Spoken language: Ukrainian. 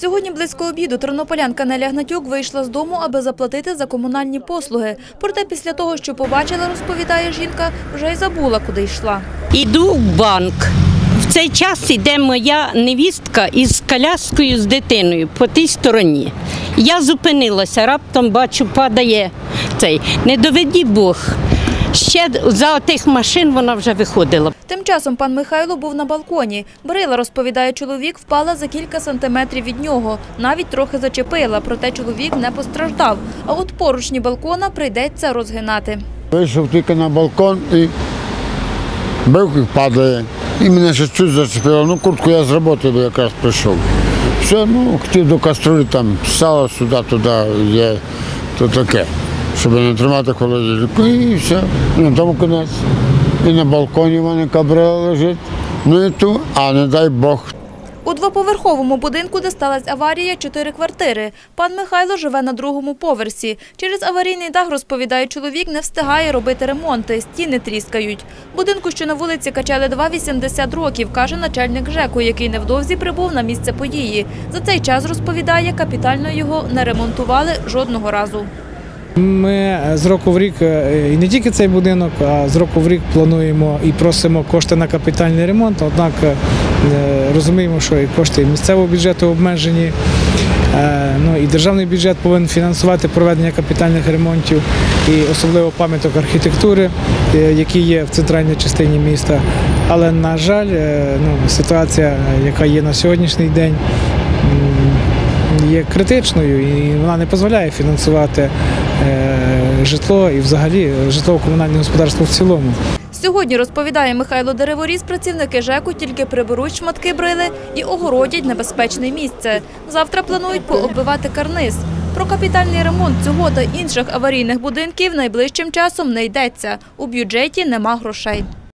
Сьогодні близько обіду тернополянка Неля Гнатюк вийшла з дому, аби заплатити за комунальні послуги. Проте після того, що побачила, розповідає жінка, вже й забула, куди йшла. Іду в банк. В цей час іде моя невістка із коляскою з дитиною по тій стороні. Я зупинилася, раптом бачу, падає цей. Не доведі Бог. Ще за тих машин вона вже виходила. Тим часом пан Михайло був на балконі. Брила, розповідає чоловік, впала за кілька сантиметрів від нього. Навіть трохи зачепила, проте чоловік не постраждав. А от поручні балкона прийдеться розгинати. Вийшов тільки на балкон і бив падає. І мене ще чуть зачепило. Ну, куртку я з роботи бо якраз прийшов. Все, ну, хотів до каструлі там сало сюди, туди є, то таке, щоб не тримати холодильнику. І все, на тому кінець. І на балконі в мене кабрила лежить. Ну і ту, а не дай Бог, У двоповерховому будинку, де сталася аварія, чотири квартири. Пан Михайло живе на другому поверсі. Через аварійний дах, розповідає чоловік, не встигає робити ремонти, стіни тріскають. Будинку, що на вулиці Качали 2, 80 років, каже начальник ЖЕКу, який невдовзі прибув на місце події. За цей час, розповідає, капітально його не ремонтували жодного разу. Ми е, з року в рік, е, і не тільки цей будинок, а з року в рік плануємо і просимо кошти на капітальний ремонт. Однак е, розуміємо, що і кошти місцевого бюджету обмежені. Ну і державний бюджет повинен фінансувати проведення капітальних ремонтів і особливо пам'яток архітектури, які є в центральній частині міста. Але на жаль, ну, ситуація, яка є на сьогоднішній день, є критичною і вона не дозволяє фінансувати е, житло і взагалі житлово-комунальне господарство в цілому. Сьогодні, розповідає Михайло Дереворіз, працівники ЖЕКу тільки приберуть шматки брили і огородять небезпечне місце. Завтра планують пооббивати карниз. Про капітальний ремонт цього та інших аварійних будинків найближчим часом не йдеться. У бюджеті нема грошей.